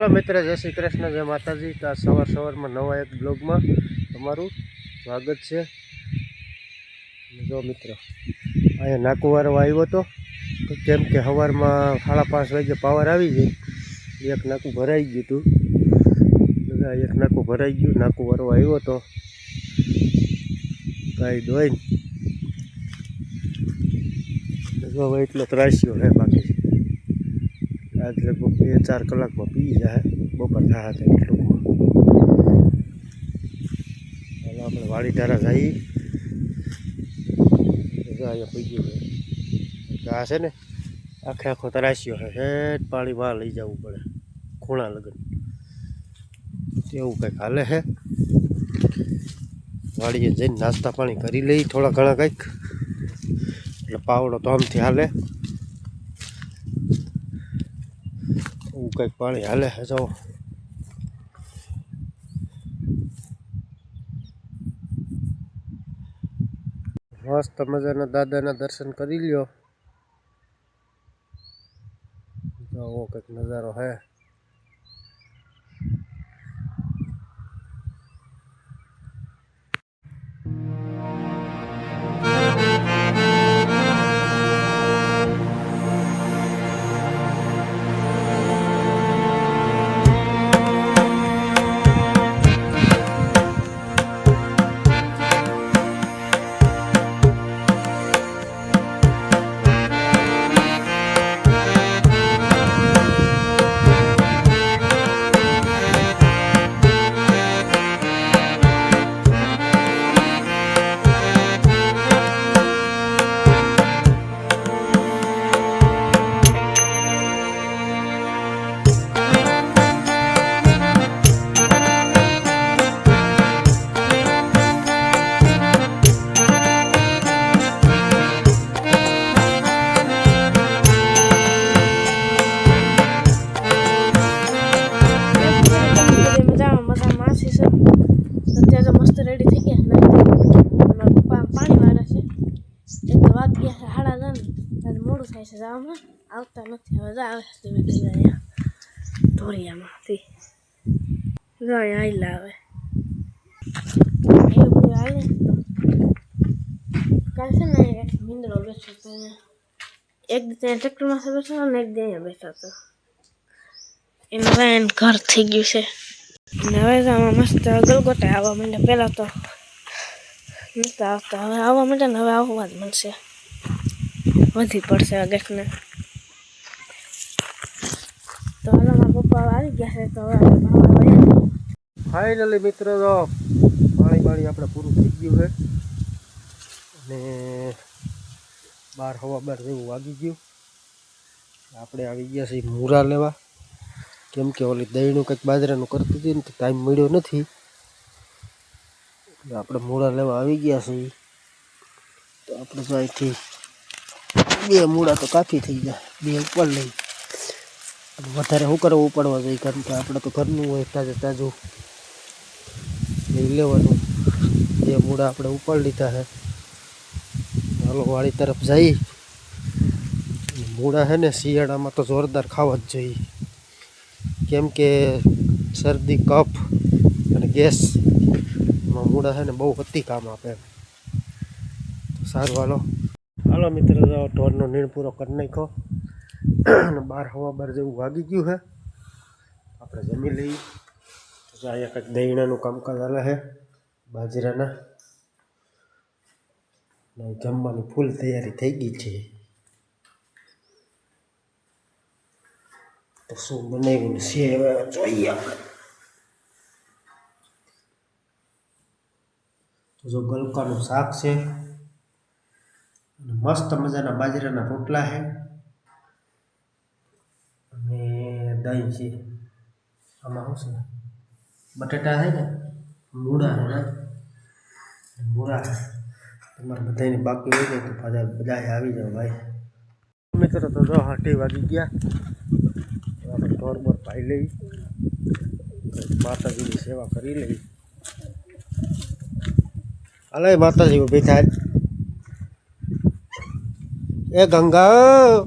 Hello મિત્ર, જય શ્રી કૃષ્ણ, જય માતાજી. તો આ સવાર સવારમાં નવા એક બ્લોગમાં તમારું સ્વાગત છે. જો મિત્ર, અહીંયા નાકુવારો આવ્યો હતો કેમ કે સવારમાં સાડા પાંચ વાગે પાવર આવી ગઈ. એક નાકું ભરાઈ ગયું હતું. એક નાકું ભરાઈ ગયું, નાકુવારો આવ્યો હતો કાંઈ દોઈને જો એટલો ત્રાસ્યો હે બાકી. આજ લગભગ બે, ચાર કલાકમાં પી જાય. બપોર થયા હતા એટલું હાલો, આપણે વાડી ધારા જઈએ. અહીંયા પી ગયું આ છે ને, આખે આખો તરાસ્યો છે. હેઠ પાણી બહાર લઈ જવું પડે. ખૂણા લગ્ન. એવું કંઈક હાલે છે. વાડીએ જઈને નાસ્તા પાણી કરી લઈ થોડા ઘણા કંઈક. એટલે પાવડો તો આમથી હાલે એવું કંઈક પાણી હાલે છે જો મસ્ત મજાના દાદાના દર્શન કરી લ્યો. કંઈક નજારો હે. જવામાં આવતા નથી જા આવે ધીમે ધીમે અહીંયા ધોરિયામાંથી અહીંયા આઈલા આવે એવું બધું હાલે કાલ છે ને મીંદડો બેઠો તો અહીંયા એક દી ત્યાં ટ્રેક્ટરમાં બેઠો અને એક દી અહીંયા બેઠો હતો એનું વેન ઘર થઈ ગયું છે અને હવે તો આમાં મસ્ત ગલગોટા આવવા માંડે પહેલાં તો નહોતા આવતા હવે આવવા માંડે ને હવે આવવા જ મળશે વધી પડશે અગેકને તો હાલો, મારા પપ્પા આવી ગયા છે, તો હવે. ફાઇનલી મિત્રો તો પાણી પાણી આપણે પૂરું થઈ ગયું છે. અને બાર હવા બાર જેવું વાગી ગયું. આપણે આવી ગયા છીએ મૂરા લેવા. કેમ કે ઓલી દહીંનું કંઈક બાજરાનું કરતી હતી ને ટાઈમ મળ્યો નથી. આપણે મૂળા લેવા આવી ગયા છીએ. તો આપણે અહીંથી બે મૂળા તો કાફી થઈ જાય બે ઉપર લઈ. વધારે શું કરવું ઉપાડવા જોઈએ કારણ કે આપણે તો ઘરનું હોય, તાજે તાજું લઈ લેવાનું. બે મૂળા આપણે ઉપાડ લીધા છે. ચાલો વાળી તરફ જઈ. મૂળા છે ને, શિયાળામાં તો જોરદાર ખાવા જ જોઈએ. કેમ કે શરદી, કફ અને ગેસ મૂળા છે ને બહુ અતિ કામ આપે. સારું, હાલો. હાલો મિત્રો, જો ઢોરનો નીણ પૂરો કરી નાખ્યો. અને બાર હવા બાર જેવું વાગી ગયું છે. આપણે જમી લઈએ. તો અહીંયા કંઈક દહીણાનું કામકાજ હાલે છે, બાજરાના. જમવાની ફૂલ તૈયારી થઈ ગઈ છે. તો શું બનાવ્યું છે જોઈએ આપણે. તો જો ગલકાનું શાક છે. મસ્ત મજાના બાજરાના રોટલા છે. અને દહીં છે. આમાં શું છે? બટેટા છે ને, મૂળા છે ને. મૂળા તમારે બધાને બાકી હોય ને તો પાછા બધા આવી જાઓ ભાઈ. મિત્રો તો જો હાટી વાગી ગયા. આપણે ઢોર બોર પાઈ લઈ. માતાજીની સેવા કરી લઈ. હાલે માતાજી ઊભી થાય. એ ગંગા,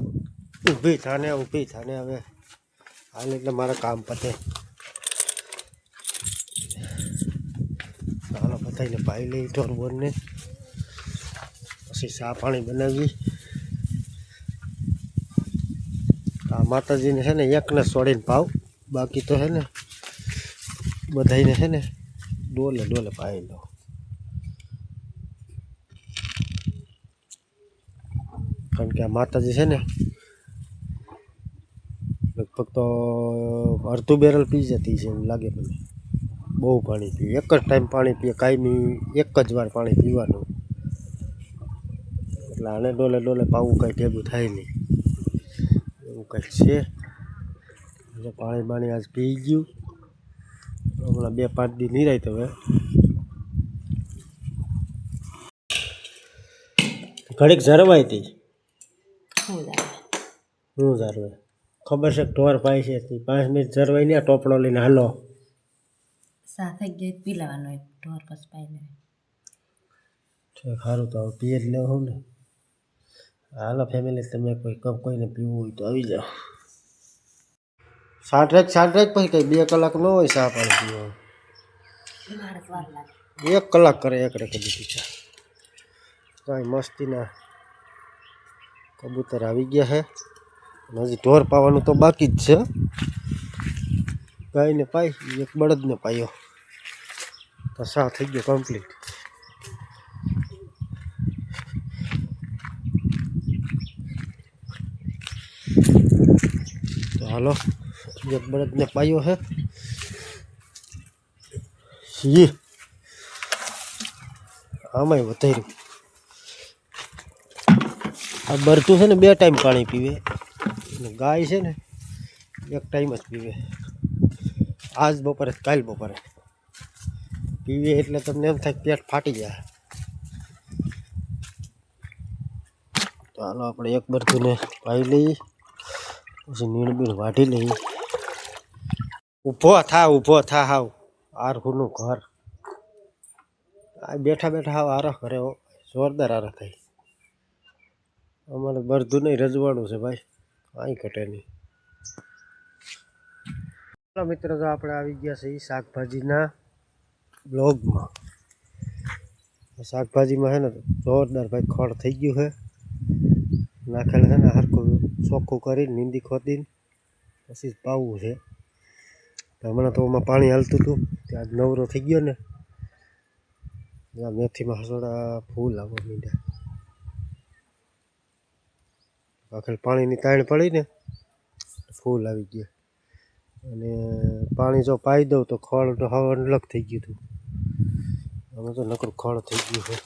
ઊભી થાને ઊભી થાને હવે. હાલ એટલે મારા કામ પતે. ચાલો બધાને પાઈ લઈ ઢોરબોરને પછી ચા પાણી બનાવી. આ માતાજીને છે ને એકને છોડીને પાવ. બાકી તો છે ને બધાને છે ને ડોલે ડોલે પાઈ લો. કારણ કે આ માતાજી છે ને, લગભગ તો અડધું બેરલ પી જતી છે એવું લાગે મને. બહુ પાણી પીએ. એક જ ટાઈમ પાણી પીએ, કાયમી એક જ વાર પાણી પીવાનું. એટલે આને ડોલે ડોલે પાવું કંઈ ભેગું થાય નહીં. એવું કંઈક છે. એટલે પાણી બાણી આજ પી ગયું. હમણાં બે પાંચ દી નિરાય હવે. ઘડીક જરવાઈ હતી શું જરવે ખબર છે ઢોર પાય છે તે. પાંચ મિનિટ જરવાઈ ને ટોપડો લઈને હાલો. સાથે ગઈ પી લેવાનો એક ઢોર પછી પાઈ લે ઠીક સારું તો હવે પીએ જ લેવું ને. હાલો ફેમિલી તમે કોઈ કપ કોઈને પીવું હોય તો આવી જાઓ. સાઠ એક સાઠ એક પછી કંઈ બે કલાક ન હોય ચા પાણી પીવાનું. એક કલાક કરે એકડે કદી ચા કાંઈ મસ્તીના કબૂતર આવી ગયા છે અને હજી ઢોર પાવાનું તો બાકી જ છે. ગાયને પાઈ એક બળદને પાયો. તો સા થઈ ગયો કમ્પ્લીટ તો હાલો, એક બળદને પાયો છે સી આમાંય વધાર્યું. આ બરતું છે ને બે ટાઈમ પાણી પીવે. ગાય છે ને એક ટાઈમ જ પીવે. આજ બપોરે, કાલ બપોરે. પીવે એટલે તમને એમ થાય પેટ ફાટી જાય. તો હાલો આપણે એક બરતુંને પાઈ લઈએ. પછી નીણ બીણ વાઢી લઈએ. ઊભો થા ઊભો થા હાવ. આરખુનું ઘર. આ બેઠા બેઠા હાવ આરખ કરે જોરદાર આરખ થાય. અમારે બરધું નહીં, રજવાડું છે ભાઈ. કાંઈ ઘટે નહીં. ચાલો મિત્રો તો આપણે આવી ગયા છે એ શાકભાજીના બ્લોગમાં. શાકભાજીમાં છે ને, જોરદાર ભાઈ ખડ થઈ ગયું છે. નાખેલ છે ને, હરખું ચોખ્ખું કરીને, નીંદી ખોદીને, પછી પાવવું છે. હમણાં તો એમાં પાણી હાલતું હતું, ત્યાં નવરો થઈ ગયો ને. મેથીમાં હસોડા ફૂલ આવવા માંડ્યા આખરે પાણીની તાણ પડી ને, ફૂલ આવી ગયા. અને પાણી જો પાઈ દઉં તો ખળ તો હવે અલગ થઈ ગયું હતું. અમે તો નકરું ખળ થઈ ગયું છે.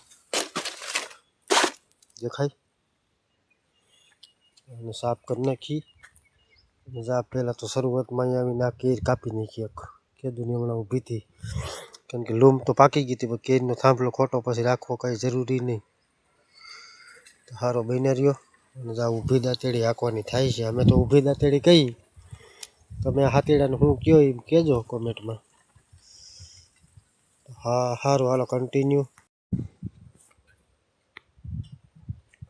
દેખાય? અને સાફ કરી નાખી. અને જા, પહેલાં તો શરૂઆતમાં અહીંયા આવીને આ કેર કાપી નાખી એક. કેદુની હમણાં ઊભી હતી કેમ કે લૂમ તો પાકી ગઈ હતી, પણ કેરીનો થાંભલો ખોટો પછી રાખવો કાંઈ જરૂરી નહીં. તો સારો બન્યા રહ્યો. જા ઊભી દાંતેડી હાંકવાની થાય છે. અમે તો ઊભી દાંતેડી કહી તમે હાથેડાને હું કયો એમ કહેજો કોમેન્ટમાં. હા સારું હાલો કન્ટિન્યુ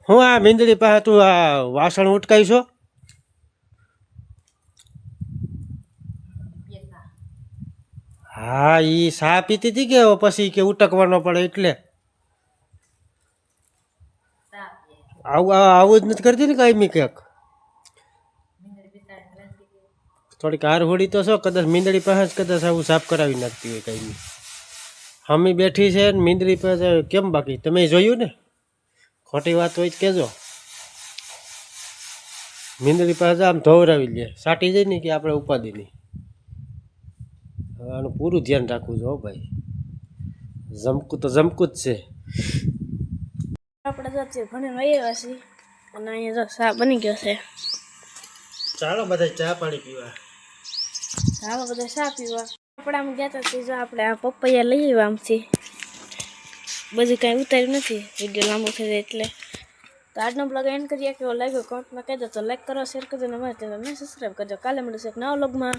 હું આ મીંદડી પાસે તું આ વાસણ ઉટકાઈશો હા? એ સા પીતી હતી કે પછી કે ઉટકવાનો પડે એટલે? આવું આવું જ નથી કરતી ને કાંઈ ક્યાંક? થોડીક હાર હોડી તો છો, કદાચ મીંદડી પાસે કદાચ આવું સાફ કરાવી નાખતી હોય કાંઈ હમી બેઠી છે ને મીંદડી પાસે કેમ બાકી? તમે જોયું ને? ખોટી વાત હોય કહેજો. મીંદડી પાસે આમ ધોવરાવી લે. સાટી જાય ને કે આપણે ઉપાધિ નહીં. હવે આનું પૂરું ધ્યાન રાખવું જો ભાઈ. જમકું તો જમકું જ છે. આપણે તો અત્યારે ભણીને આવ્યા છીએ અને અહીંયા જો શા બની ગયો છે. ચાલો બધા ચા પાણી પીવા. ચાલો બધા ચા પીવા. આપણે આમ ગયા હતા તે જો આપણે આ પપૈયા લઈ આવ્યા આમથી બધું કાંઈ ઉતાર્યું નથી વીડિયો લાંબો થઈ જાય એટલે. તો આજનો બ્લોગ એન્ડ કરીએ. કેવો લાગ્યો? કોમેન્ટમાં કહેજો. તો લાઈક કરો શેર કરજો અને મારે ચેનલને સબસ્ક્રાઈબ કરજો. કાલે મળીશું એક નવા બ્લોગમાં